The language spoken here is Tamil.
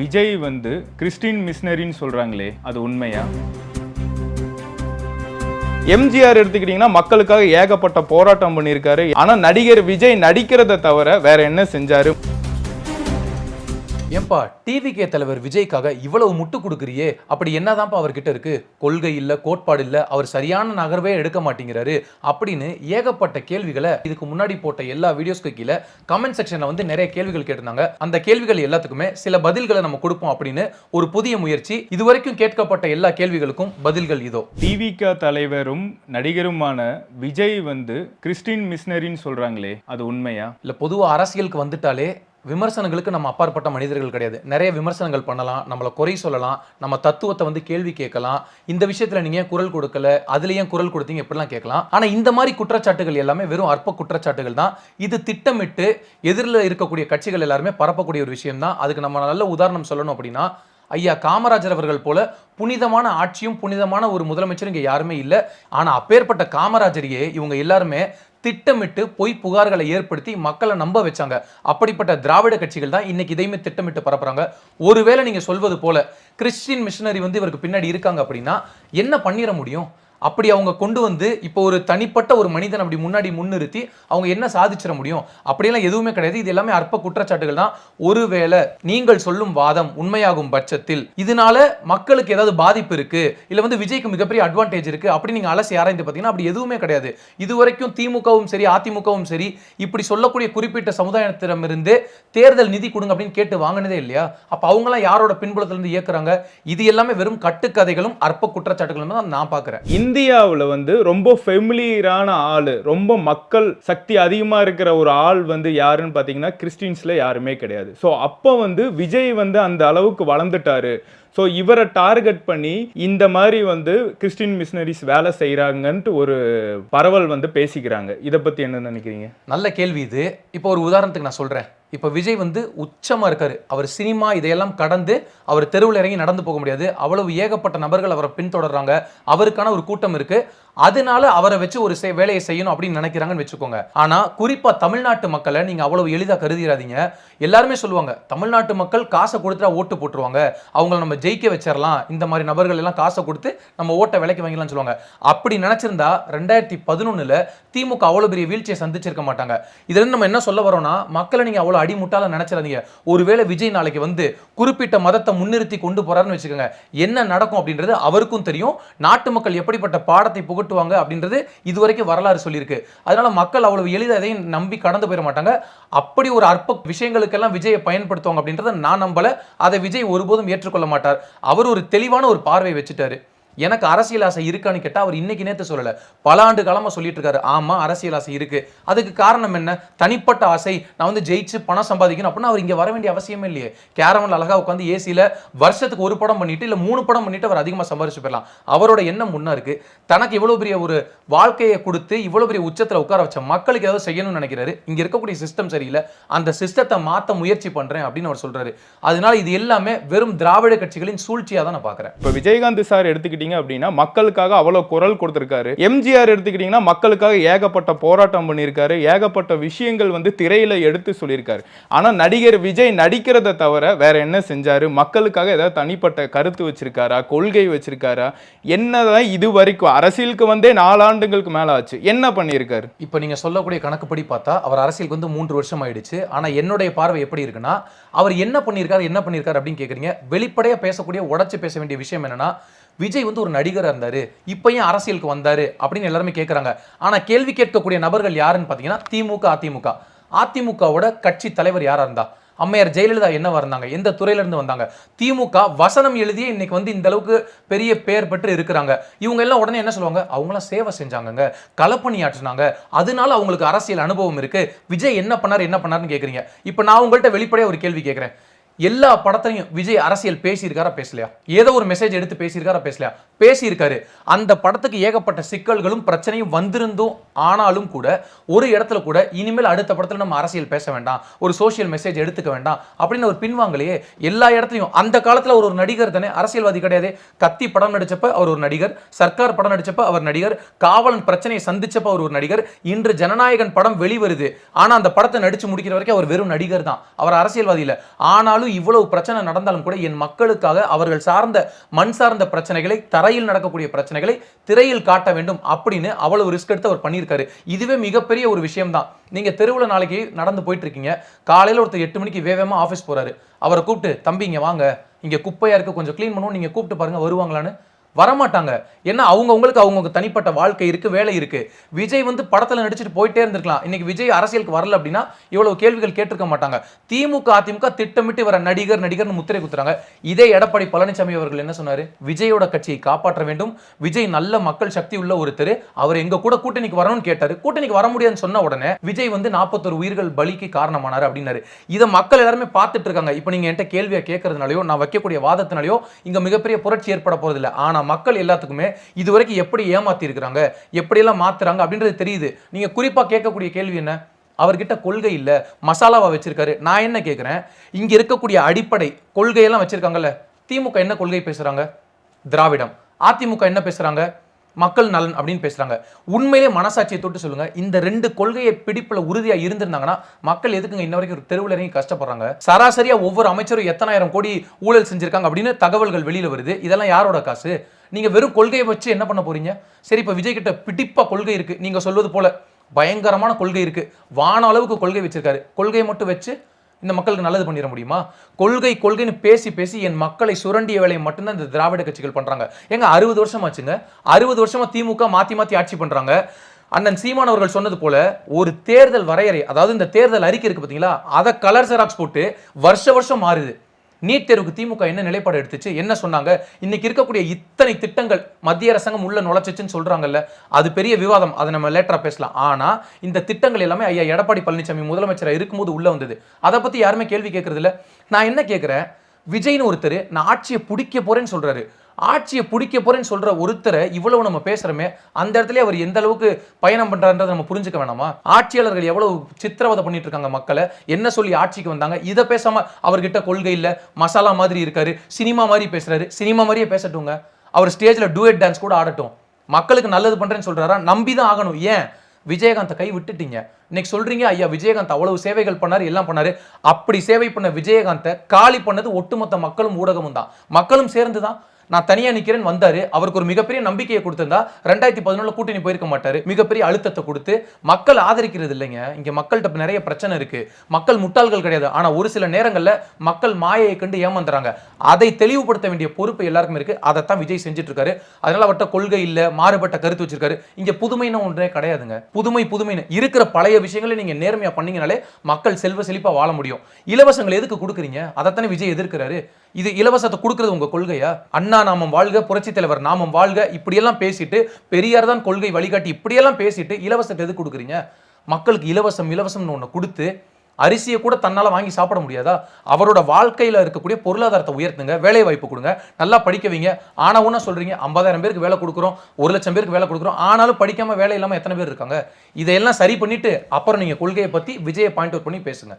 விஜய் வந்து கிறிஸ்டின் மிஷினரின்னு சொல்றாங்களே அது உண்மையா? எம்ஜிஆர் எடுத்துக்கிட்டீங்கன்னா மக்களுக்காக ஏகப்பட்ட போராட்டம் பண்ணியிருக்காரு. ஆனா நடிகர் விஜய் நடிக்கிறத தவிர வேற என்ன செஞ்சாரு? ஏன்பா டிவிகே தலைவர் விஜய்க்காக இவ்வளவு முட்டு கொடுக்குறியே? அப்படி என்னதான்ப்பா அவர்கிட்ட இருக்கு? கொள்கை இல்ல கோட்பாடு இல்ல அவர் சரியான நகர்வே எடுக்க மாட்டேங்கிறாரு அப்படின்னு ஏகப்பட்ட கேள்விகளை இதுக்கு முன்னாடி போட்ட எல்லா வீடியோஸ்க்கு கீழே கமெண்ட் செக்ஷன்ல வந்து நிறைய கேள்விகள் கேட்டிருந்தாங்க. அந்த கேள்விகள் எல்லாத்துக்குமே சில பதில்களை நம்ம கொடுப்போம் அப்படின்னு ஒரு புதிய முயற்சி. இதுவரைக்கும் கேட்கப்பட்ட எல்லா கேள்விகளுக்கும் பதில்கள் இதோ. டிவிக தலைவரும் நடிகருமான விஜய் வந்து கிறிஸ்டின் மிஷினரின்னு சொல்றாங்களே அது உண்மையா? இல்ல பொதுவா அரசியலுக்கு வந்துட்டாலே விமர்சனங்களுக்கு நம்ம அப்பாற்பட்ட மனிதர்கள் கிடையாது. நிறைய விமர்சனங்கள் பண்ணலாம் நம்மளை குறை சொல்லலாம் நம்ம தத்துவத்தை வந்து கேள்வி கேட்கலாம். இந்த விஷயத்தில் நீங்கள் ஏன் குரல் கொடுக்கல? அதுலேயும் குரல் கொடுத்தீங்க? எப்படிலாம் கேட்கலாம். ஆனால் இந்த மாதிரி குற்றச்சாட்டுகள் எல்லாமே வெறும் அற்ப குற்றச்சாட்டுகள் தான். இது திட்டமிட்டு எதிரில் இருக்கக்கூடிய கட்சிகள் எல்லாருமே பரப்பக்கூடிய ஒரு விஷயம் தான் அதுக்கு நம்ம நல்ல உதாரணம் சொல்லணும் அப்படின்னா ஐயா காமராஜர் அவர்கள் போல புனிதமான ஆட்சியும் புனிதமான ஒரு முதலமைச்சரும் இங்கே யாருமே இல்லை. ஆனால் அப்பேற்பட்ட காமராஜரையே இவங்க எல்லாருமே திட்டமிட்டு பொய் புகார்களை ஏற்படுத்தி மக்களை நம்ப வச்சாங்க. அப்படிப்பட்ட திராவிட கட்சிகள் தான் இன்னைக்கு இதையுமே திட்டமிட்டு பரப்புறாங்க. ஒருவேளை நீங்கள் சொல்வது போல கிறிஸ்டின் மிஷினரி வந்து இவருக்கு பின்னாடி இருக்காங்க அப்படின்னா என்ன பண்ணிட முடியும்? அப்படி அவங்க கொண்டு வந்து இப்போ ஒரு தனிப்பட்ட ஒரு மனிதன் அப்படி முன்னாடி முன்னிறுத்தி அவங்க என்ன சாதிச்சிட முடியும்? அப்படியெல்லாம் எதுவுமே கிடையாது. இது எல்லாமே அற்ப குற்றச்சாட்டுகள் தான். ஒருவேளை நீங்கள் சொல்லும் வாதம் உண்மையாகும் பட்சத்தில் இதனால மக்களுக்கு ஏதாவது பாதிப்பு இருக்கு? இல்ல வந்து விஜய்க்கு மிகப்பெரிய அட்வான்டேஜ் இருக்கு? அப்படி நீங்க அலசி ஆராய்ந்து பார்த்தீங்கன்னா அப்படி எதுவுமே கிடையாது. இதுவரைக்கும் திமுகவும் சரி அதிமுகவும் சரி இப்படி சொல்லக்கூடிய குறிப்பிட்ட சமுதாயத்திடமிருந்து தேர்தல் நிதி கொடுங்க அப்படின்னு கேட்டு வாங்கினதே இல்லையா? அப்ப அவங்களாம் யாரோட பின்புலத்திலிருந்து இயக்குறாங்க? இது எல்லாமே வெறும் கட்டுக்கதைகளும் அற்ப குற்றச்சாட்டுகளும் தான் நான் பார்க்குறேன். இந்தியாவில் வந்து ரொம்ப ஃபெமிலியரான ஆள் ரொம்ப மக்கள் சக்தி அதிகமாக இருக்கிற ஒரு ஆள் வந்து யாருன்னு பார்த்தீங்கன்னா கிறிஸ்டின்ஸில் யாருமே கிடையாது. ஸோ அப்போ வந்து விஜய் வந்து அந்த அளவுக்கு வளர்ந்துட்டாரு. ஸோ இவரை டார்கெட் பண்ணி இந்த மாதிரி வந்து கிறிஸ்டின் மிஷினரிஸ் வேலை செய்கிறாங்கன்ட்டு ஒரு பரவல் வந்து பேசிக்கிறாங்க. இதை பற்றி என்ன நினைக்கிறீங்க? நல்ல கேள்வி இது. இப்போ ஒரு உதாரணத்துக்கு நான் சொல்கிறேன் இப்போ விஜய் வந்து உச்சமாக இருக்காரு. அவர் சினிமா இதையெல்லாம் கடந்து அவர் தெருவில் இறங்கி நடந்து போக முடியாது. அவ்வளவு ஏகப்பட்ட நபர்கள் அவரை பின்தொடர்றாங்க. அவருக்கான ஒரு கூட்டம் இருக்கு. அதனால அவரை வச்சு ஒரு செய்- வேலையை செய்யணும் அப்படின்னு நினைக்கிறாங்கன்னு வச்சுக்கோங்க. ஆனா குறிப்பா தமிழ்நாட்டு மக்களை நீங்க அவ்வளவு எளிதா கருதிடாதீங்க எல்லாருமே சொல்லுவாங்க தமிழ்நாட்டு மக்கள் காசை கொடுத்துட்டா ஓட்டு போட்டுருவாங்க. அவங்கள நம்ம ஜெயிக்க வச்சிடலாம் இந்த மாதிரி நபர்கள் எல்லாம் காசை கொடுத்து நம்ம ஓட்டை விலைக்கு வாங்கலாம்னு சொல்லுவாங்க. அப்படி நினைச்சிருந்தா ரெண்டாயிரத்தி பதினொன்னுல திமுக அவ்வளவு பெரிய வீழ்ச்சியை சந்திச்சிருக்க மாட்டாங்க. இதுல இருந்து நம்ம என்ன சொல்ல வரோம்னா மக்களை நீங்க அவ்வளவு அடிமுட்டால நினைச்சிடாதீங்க ஒருவேளை விஜய் நாளைக்கு வந்து குறிப்பிட்ட மதத்தை முன்னிறுத்தி கொண்டு போறாருன்னு வச்சுக்கோங்க. என்ன நடக்கும் அப்படின்றது அவருக்கும் தெரியும். நாட்டு மக்கள் எப்படிப்பட்ட பாடத்தை புகழ் புகட்டுவாங்க அப்படின்றது இதுவரைக்கும் வரலாறு சொல்லியிருக்கு. அதனால மக்கள் அவ்வளவு எளிதாக எதையும் நம்பி கடந்து போயிட மாட்டாங்க. அப்படி ஒரு அற்ப விஷயங்களுக்கெல்லாம் விஜயை பயன்படுத்துவாங்க அப்படின்றத நான் நம்பல. அதை விஜய் ஒருபோதும் ஏற்றுக்கொள்ள மாட்டார். அவர் ஒரு தெளிவான ஒரு பார்வை வச்சுட்டாரு. எனக்கு அரசியல் ஆசை இருக்கான்னு கேட்டால் அவர் இன்னைக்கு நேற்று சொல்லலை. பல ஆண்டு காலமாக சொல்லிட்டு இருக்காரு. ஆமாம் அரசியல் ஆசை இருக்கு. அதுக்கு காரணம் என்ன? தனிப்பட்ட ஆசை. நான் வந்து ஜெயிச்சு பணம் சம்பாதிக்கணும் அப்படின்னா அவர் இங்கே வர வேண்டிய அவசியமே இல்லையே. கேரவனில் அழகாக உட்காந்து ஏசியில் வருஷத்துக்கு ஒரு படம் பண்ணிட்டு இல்லை மூணு படம் பண்ணிட்டு அவர் அதிகமாக சம்பாரிச்சு போயிடலாம். அவரோட எண்ணம் முன்னா இருக்கு. தனக்கு இவ்வளோ பெரிய ஒரு வாழ்க்கையை கொடுத்து இவ்வளோ பெரிய உச்சத்தில் உட்கார வச்ச மக்களுக்கு ஏதாவது செய்யணும்னு நினைக்கிறாரு. இங்கே இருக்கக்கூடிய சிஸ்டம் சரியில்லை. அந்த சிஸ்டத்தை மாற்ற முயற்சி பண்ணுறேன் அப்படின்னு அவர் சொல்றாரு. அதனால இது எல்லாமே வெறும் திராவிட கட்சிகளின் சூழ்ச்சியாக தான் நான் பார்க்குறேன் இப்போ விஜயகாந்த் சார் எடுத்துக்கிட்டீங்க அப்படின்னா மக்களுக்காக அவ்வளோ குரல் கொடுத்துருக்காரு. எம்ஜிஆர் எடுத்துக்கிட்டீங்கன்னா மக்களுக்காக ஏகப்பட்ட போராட்டம் பண்ணியிருக்காரு. ஏகப்பட்ட விஷயங்கள் வந்து திரையில எடுத்து சொல்லியிருக்காரு. ஆனால் நடிகர் விஜய் நடிக்கிறத தவிர வேற என்ன செஞ்சாரு? மக்களுக்காக ஏதாவது தனிப்பட்ட கருத்து வச்சிருக்காரா? கொள்கை வச்சிருக்காரா? என்னதான் இது வரைக்கும் அரசியலுக்கு வந்தே நாலாண்டுகளுக்கு மேல ஆச்சு. என்ன பண்ணியிருக்காரு? இப்போ நீங்க சொல்லக்கூடிய கணக்குப்படி பார்த்தா அவர் அரசியலுக்கு வந்து மூன்று வருஷம் ஆயிடுச்சு. ஆனா என்னுடைய பார்வை எப்படி இருக்குன்னா அவர் என்ன பண்ணியிருக்காரு என்ன பண்ணியிருக்காரு அப்படின்னு கேக்குறீங்க. வெளிப்படையா பேசக்கூடிய உடச்சி பேச வேண்டிய விஷயம் என்னன்னா விஜய் வந்து ஒரு நடிகராக இருந்தார் இப்போ ஏன் அரசியலுக்கு வந்தார் அப்படின்னு எல்லாருமே கேட்குறாங்க ஆனால் கேள்வி கேட்கக்கூடிய நபர்கள் யாருன்னு பார்த்தீங்கன்னா திமுக அதிமுக. அதிமுகவோட கட்சி தலைவர் யாராக இருந்தா? அம்மையார் ஜெயலலிதா என்னவா இருந்தாங்க? எந்த துறையிலேருந்து வந்தாங்க? திமுக வசனம் எழுதியே இன்னைக்கு வந்து இந்த அளவுக்கு பெரிய பெயர் பெற்று இருக்கிறாங்க. இவங்க எல்லாம் உடனே என்ன சொல்லுவாங்க? அவங்களாம் சேவை செஞ்சாங்கங்க. களப்பணியாற்றினாங்க அதனால அவங்களுக்கு அரசியல் அனுபவம் இருக்கு. விஜய் என்ன பண்ணார் என்ன பண்ணாருன்னு கேட்குறீங்க இப்போ நான் உங்கள்கிட்ட வெளிப்படையாக ஒரு கேள்வி கேட்குறேன் எல்லா படத்தையும் விஜய் அரசியல் பேசியிருக்காரா பேசலையா? ஏதோ ஒரு மெசேஜ் எடுத்து பேசியிருக்காரா பேசலையா? பேசியிருக்காரு. அந்த படத்துக்கு ஏகப்பட்ட சிக்கல்களும் பிரச்சனையும் வந்திருந்தும் ஆனாலும் கூட ஒரு இடத்துல கூட இனிமேல் அடுத்த படத்தில் நம்ம அரசியல் பேச வேண்டாம் ஒரு சோஷியல் மெசேஜ் எடுத்துக்க வேண்டாம் அப்படின்னு ஒரு பின்வாங்கலையே எல்லா இடத்துலையும். அந்த காலத்தில் ஒரு ஒரு நடிகர் தானே? அரசியல்வாதி கிடையாது. கத்தி படம் நடிச்சப்ப அவர் ஒரு நடிகர் சர்க்கார் படம் நடிச்சப்ப அவர் நடிகர் காவலன் பிரச்சனையை சந்திச்சப்ப அவர் ஒரு நடிகர் இன்று ஜனநாயகன் படம் வெளிவருது. ஆனால் அந்த படத்தை நடிச்சு முடிக்கிற வரைக்கும் அவர் வெறும் நடிகர் தான். அவர் அரசியல்வாதி இல்லை. ஆனாலும் ஆனாலும் இவ்வளவு பிரச்சனை நடந்தாலும் கூட என் மக்களுக்காக அவர்கள் சார்ந்த மண் சார்ந்த பிரச்சனைகளை தரையில் நடக்கக்கூடிய பிரச்சனைகளை திரையில் காட்ட வேண்டும் அப்படின்னு அவ்வளவு ரிஸ்க் எடுத்து அவர் பண்ணியிருக்காரு. இதுவே மிகப்பெரிய ஒரு விஷயம் தான் நீங்க தெருவுல நாளைக்கு நடந்து போயிட்டு இருக்கீங்க காலையில் ஒருத்தர் எட்டு மணிக்கு வேகமாக ஆஃபீஸ் போறாரு. அவரை கூப்பிட்டு தம்பிங்க வாங்க. இங்கே குப்பையாக இருக்க. கொஞ்சம் க்ளீன் பண்ணுவோம். நீங்க கூப்பிட்டு பாருங்க. வருவாங்களான்னு வரமாட்டாங்க. ஏன்னா அவங்கவுங்களுக்கு அவங்கவுங்க தனிப்பட்ட வாழ்க்கை இருக்கு வேலை இருக்கு. விஜய் வந்து படத்தில் நடிச்சுட்டு போயிட்டே இருந்திருக்கலாம். இன்னைக்கு விஜய் அரசியலுக்கு வரல அப்படின்னா இவ்வளவு கேள்விகள் கேட்டிருக்க மாட்டாங்க. திமுக அதிமுக திட்டமிட்டு வர நடிகர் நடிகர்னு முத்திரை குத்துறாங்க. இதே எடப்பாடி பழனிசாமி அவர்கள் என்ன சொன்னாரு? விஜயோட கட்சியை காப்பாற்ற வேண்டும். விஜய் நல்ல மக்கள் சக்தி உள்ள ஒருத்தர். அவர் எங்க கூட கூட்டணிக்கு வரணும்னு கேட்டாரு. கூட்டணிக்கு வர முடியாதுன்னு சொன்ன உடனே விஜய் வந்து நாற்பத்தொரு உயிர்கள் பலிக்கு காரணமானார் அப்படின்னாரு. இதை மக்கள் எல்லாருமே பார்த்துட்டு இருக்காங்க. இப்போ நீங்க என்கிட்ட கேள்வியை கேட்கறதுனாலயோ நான் வைக்கக்கூடிய வாதத்தினாலயோ இங்க மிகப்பெரிய புரட்சி ஏற்பட போறதில்ல. ஆனா மக்கள் எல்லாத்துக்குமே இதுவரைக்கும் எப்படி ஏமாத்தி இருக்கிறாங்க எப்படியெல்லாம் மாத்துறாங்க அப்படின்றது தெரியுது. நீங்க குறிப்பா கேட்கக்கூடிய கேள்வி என்ன? அவர்கிட்ட கொள்கை இல்லை மசாலாவா வச்சிருக்காரு. நான் என்ன கேட்குறேன் இங்கே இருக்கக்கூடிய அடிப்படை கொள்கையெல்லாம் வச்சிருக்காங்கல்ல திமுக என்ன கொள்கை பேசுகிறாங்க திராவிடம். அதிமுக என்ன பேசுகிறாங்க மக்கள் நலன் அப்படின்னு பேசுறாங்க. உண்மையிலே மனசாட்சியை தொட்டு சொல்லுங்க. இந்த ரெண்டு கொள்கையை பிடிப்புல உறுதியா இருந்திருந்தாங்கன்னா மக்கள் எதுக்குங்க இன்ன வரைக்கும் தெருவில் இறங்கி கஷ்டப்படுறாங்க? சராசரியா ஒவ்வொரு அமைச்சரும் எத்தனாயிரம் கோடி ஊழல் செஞ்சிருக்காங்க அப்படின்னு தகவல்கள் வெளியில வருது. இதெல்லாம் யாரோட காசு? நீங்க வெறும் கொள்கையை வச்சு என்ன பண்ண போறீங்க? சரி இப்ப விஜய் கிட்ட பிடிப்பா கொள்கை இருக்கு. நீங்க சொல்வது போல. பயங்கரமான கொள்கை இருக்கு. வான அளவுக்கு கொள்கை வச்சிருக்காரு. கொள்கையை மட்டும் வச்சு இந்த மக்களுக்கு நல்லது பண்ணிட முடியுமா? கொள்கை கொள்கைன்னு பேசி பேசி என் மக்களை சுரண்டிய வேலையை மட்டும்தான் இந்த திராவிட கட்சிகள் பண்ணுறாங்க ஏங்க அறுபது வருஷம் ஆச்சுங்க? அறுபது வருஷமா திமுக மாற்றி மாற்றி ஆட்சி பண்ணுறாங்க அண்ணன் சீமான் அவர்கள் சொன்னது போல ஒரு தேர்தல் வரையறை அதாவது இந்த தேர்தல் அறிக்கை இருக்கு பார்த்தீங்களா அதை கலர் செராக்ஸ் போட்டு வருஷ வருஷம் மாறுது. நீட் தேர்வுக்கு திமுக என்ன நிலைப்பாடு எடுத்துச்சு? என்ன சொன்னாங்க? இன்னைக்கு இருக்கக்கூடிய இத்தனை திட்டங்கள் மத்திய அரசாங்கம் உள்ள நுழைச்சிச்சுன்னு சொல்றாங்கல்ல அது பெரிய விவாதம். அதை நம்ம லேட்டரா பேசலாம். ஆனா இந்த திட்டங்கள் எல்லாமே ஐயா எடப்பாடி பழனிசாமி முதலமைச்சராக இருக்கும்போது உள்ள வந்தது. அதை பத்தி யாருமே கேள்வி கேட்கறது இல்ல நான் என்ன கேட்கிறேன் விஜய்னு ஒருத்தர் நான் ஆட்சியை பிடிக்க போறேன்னு சொல்றாரு. ஆட்சியை பிடிக்க போறேன்னு சொல்ற ஒருத்தரை இவ்வளவு நம்ம பேசுறோமே அந்த இடத்துல அவர் எந்த அளவுக்கு பயணம் பண்றாருன்றதை நம்ம புரிஞ்சுக்க வேணாமா? ஆட்சியாளர்கள் எவ்வளவு சித்திரவதை பண்ணிட்டு இருக்காங்க மக்களை என்ன சொல்லி ஆட்சிக்கு வந்தாங்க? இதை பேசாம அவர்கிட்ட கொள்கை இல்ல மசாலா மாதிரி இருக்காரு சினிமா மாதிரி பேசுறாரு சினிமா மாதிரியே பேசட்டுங்க அவர் ஸ்டேஜ்ல டூயட் டான்ஸ் கூட ஆடட்டும். மக்களுக்கு நல்லது பண்றேன்னு சொல்றாரா? நம்பி தான் ஆகணும். ஏன்? விஜயகாந்தை கை விட்டுட்டீங்க. இன்னைக்கு சொல்றீங்க ஐயா விஜயகாந்த் அவ்வளவு சேவைகள் பண்ணாரு எல்லாம் பண்ணாரு. அப்படி சேவை பண்ண விஜயகாந்தை காலி பண்ணது ஒட்டுமொத்த மக்களும் ஊடகமும் தான். மக்களும் சேர்ந்து தான் நான் தனியா நிக்கிறேன் வந்தாரு. அவருக்கு ஒரு மிகப்பெரிய நம்பிக்கையை கொடுத்திருந்தா ரெண்டாயிரத்தி பதினொன்று கூட்டணி போயிருக்க மாட்டாரு. மிகப்பெரிய அழுத்தத்தை கொடுத்து மக்கள் ஆதரிக்கிறது இல்லைங்க. இங்க மக்கள்கிட்ட நிறைய பிரச்சனை இருக்கு. மக்கள் முட்டாள்கள் கிடையாது. ஆனா ஒரு சில நேரங்கள்ல மக்கள் மாயையை கண்டு ஏமாந்துறாங்க. அதை தெளிவுபடுத்த வேண்டிய பொறுப்பு எல்லாருக்கும் இருக்கு. அதைத்தான் விஜய் செஞ்சுட்டு இருக்காரு அதனால அவர்கிட்ட கொள்கை இல்ல மாறுபட்ட கருத்து வச்சிருக்காரு. இங்க புதுமைன்னு ஒன்றே கிடையாதுங்க. புதுமை புதுமைன்னு இருக்கிற பழைய விஷயங்களை நீங்க நேர்மையா பண்ணீங்கனாலே மக்கள் செல்வ செழிப்பா வாழ முடியும். இலவசங்கள் எதுக்கு கொடுக்குறீங்க? அதைத்தானே விஜய் எதிர்க்கிறாரு. இது இலவசத்தை கொடுக்கறது உங்க கொள்கையா? அண்ணா நாமம் வாழ்க புரட்சி தலைவர் நாமம் வாழ்க இப்படியெல்லாம் பேசிட்டு பெரியார் தான் கொள்கை வழிகாட்டி இப்படியெல்லாம் பேசிட்டு இலவசத்தை எது கொடுக்குறீங்க? மக்களுக்கு இலவசம் இலவசம்னு ஒன்று கொடுத்து அரிசியை கூட தன்னால் வாங்கி சாப்பிட முடியாதா? அவரோட வாழ்க்கையில் இருக்கக்கூடிய பொருளாதாரத்தை உயர்த்துங்க வேலை வாய்ப்பு கொடுங்க நல்லா படிக்க வைங்க. ஆனவுன்னா ஒன்றா ஐம்பதாயிரம் பேருக்கு வேலை கொடுக்குறோம் ஒரு லட்சம் பேருக்கு வேலை கொடுக்குறோம் ஆனாலும் படிக்காமல் வேலை இல்லாமல் எத்தனை பேர் இருக்காங்க? இதையெல்லாம் சரி பண்ணிவிட்டு அப்புறம் நீங்கள் கொள்கையை பற்றி விஜயை பாயிண்ட் அவுட் பண்ணி பேசுங்க.